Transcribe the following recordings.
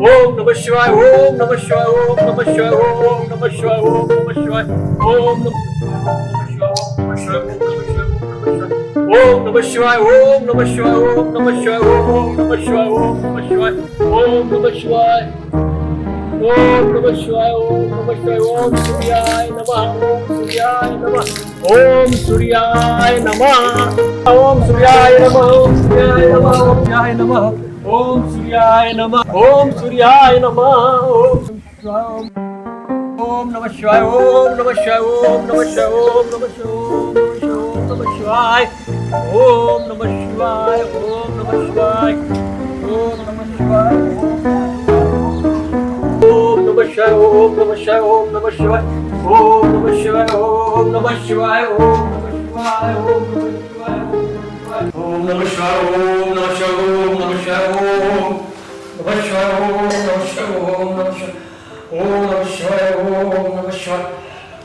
ओम नमः शिवाय ओम नमः शिवाय ओम नमः शिवाय ओम नमः शिवाय ओम नमः शिवाय ओम नमः ओम नमः शिवाय ओम नमः शिवाय ओम नमः शिवाय ओम नमः शिवाय ओम नमः शिवाय ओम नमः शिवाय ओम नमः शिवाय ओम नमः शिवाय ओम सूर्याय नमः ओम सूर्याय नमः ओम सूर्याय नमः ओम सूर्याय नमः ओम सूर्याय नमः ओम सूर्याय नम ओम सूर्याय नम ओम नम शिवाय ओम नम शिवाय ओम नम शिवाय ओम नम शिवाय ओम नम शिवाय ओम नम शिवाय ओम नम शिवाय ओम नम शिवाय ओम नम शिवाय ओम नम शिवाय ओम नम शिवाय ओम नम शिवाय ओम नम शिवाय ओम नम शिवाय ओम नम शिवाय ओम नम शिवाय ओम नम शिवाय ओम नम शिवाय ओम नम शिवाय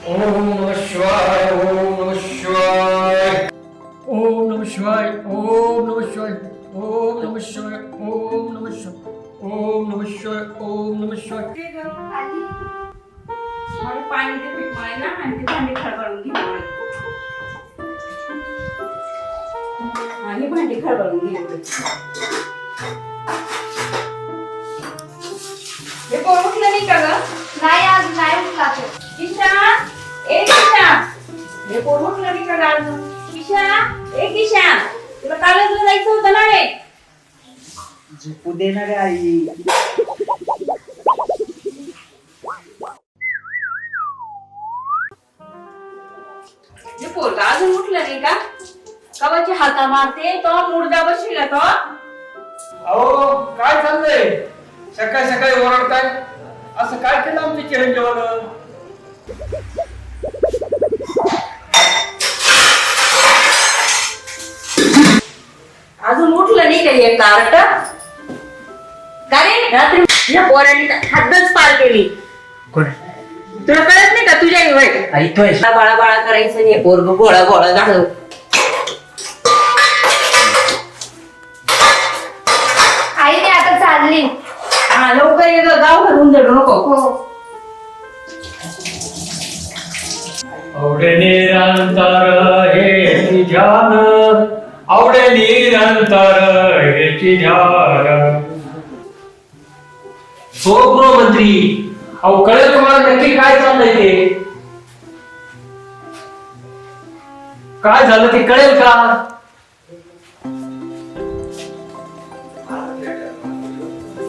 ओम नमः शिवाय ओम नमः शिवाय ओम नमः शिवाय ओम नमः शिवाय ओम नमः शिवाय ओम नमः शिवाय ओम नमः शिवाय ओम नमः शिवाय. मला पाणी दे पीठ मळायला आणि ते भांडी खळबळून घे एवढे. भांडी खळबळून घे एवढे. हे कोण उठलं नाही का ग नाही आज नाही उठला तो कोण किशा तुला कॉलेजला जायचं होतं ना रे. झोपू देणार आई. हे पोरगा अजून उठलं नाही का? कवाची हाता मारते तो मुर्दा बसला तो. अहो काय चाललंय? सकाळी सकाळी ओरडताय. असं काय केलं आमच्या चिरंजीवानं? नाही कार्ट रात्री या पोरांनी हद्दच पार केली. कोण? तुला कळत नाही का? तुझ्या बाळा बाळा करायचं नाही. पोरग गोळा गोळा आई मी आता चालली. हा लवकर ये ग, गाव भरून जडू नको. हो. आवडे निरंतर हे ध्यान. आवडे निरंतर हे ध्यान। हो गृहमंत्री अहो कळेल तुम्हाला नक्की काय चाललंय ते? काय झालं ते कळेल का?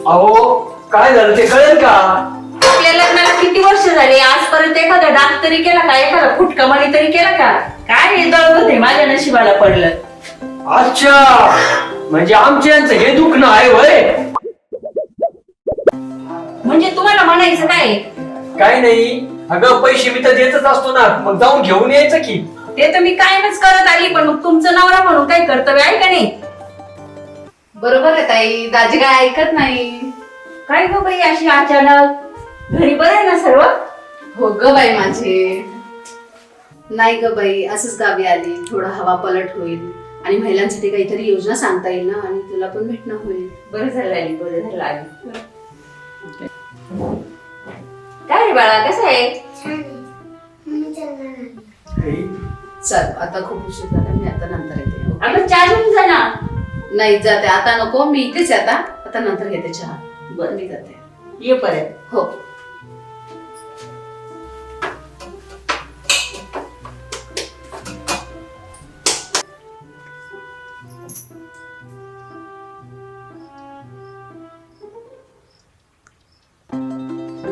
अहो काय झालं ते कळेल का? आपल्या लग्नाला किती वर्ष झाली? आजपर्यंत एखादा डाक तरी केला का? एखादा फुटका मणी तरी केला का? काय हे दळत होते माझ्या नशिबाला पडलं. अच्छा. म्हणजे आमच्या यांचं हे दुखणं आहे वय. म्हणजे तुम्हाला म्हणायचं काय? काय नाही. अगं पैसे मी तर देतच असतो ना. मग जाऊन घेऊन यायचं की. ते तर मी कायमच करत आली पण मग तुमचं नवरा म्हणून काही कर्तव्य आहे का नाही? बरोबर आहे ताई. दाजी काय ऐकत नाही. काय गो बाई अशी अचानक? घरी बरं आहे ना सर्व? हो ग बाई माझे. नाही ग बाई असंच गावी आली. थोडं हवा पलट होईल. आणि महिलांसाठी काहीतरी योजना सांगता येईल ना? आणि तुला पण भेटणं होईल. बरं झालं आली बरं झालं आली काय रे बाळा कसं आहे? चल आता खूप उशीर झाला. मी आता नंतर येते? आपण चहा घेऊन जा ना. नाही जाते. आता नको. मी इथेच आहे आता. आता नंतर घेते चहा. बरं मी जाते. ये परत. हो.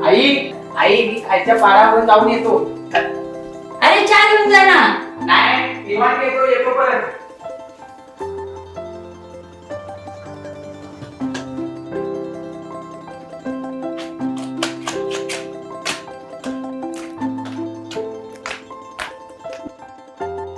आई आई मी खायच्या पारावर जाऊन येतो. अरे चहा घेऊन जा ना. नाही निवांत येतो येतो परत.